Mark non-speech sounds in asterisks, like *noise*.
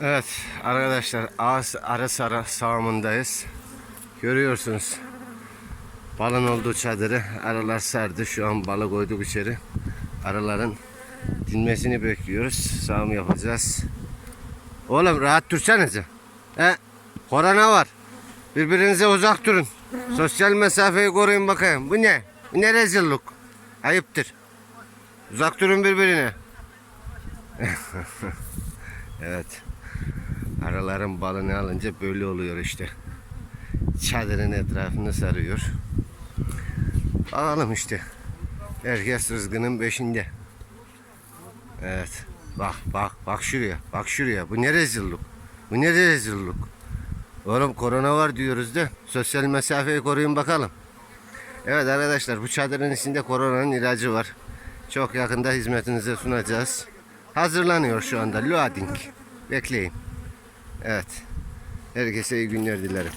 Evet arkadaşlar Ağız Arasara sağımındayız. Görüyorsunuz. Balın olduğu çadırı aralar sardı. Şu an balı koyduk içeri. Araların dinmesini bekliyoruz. Sağım yapacağız. Oğlum rahat dursanıza. He? Korona var. Birbirinize uzak durun. Sosyal mesafeyi koruyun bakayım. Bu ne? Bu ne rezillik? Ayıptır. Uzak durun birbirine. *laughs* evet. Araların balını alınca böyle oluyor işte. Çadırın etrafını sarıyor. Bakalım işte. Herkes rızkının peşinde. Evet. Bak bak bak şuraya. Bak şuraya. Bu ne rezillik? Bu ne rezillik? Oğlum korona var diyoruz da sosyal mesafeyi koruyun bakalım. Evet arkadaşlar bu çadırın içinde koronanın ilacı var. Çok yakında hizmetinize sunacağız. Hazırlanıyor şu anda. Loading. Bekleyin. Evet. Herkese iyi günler dilerim.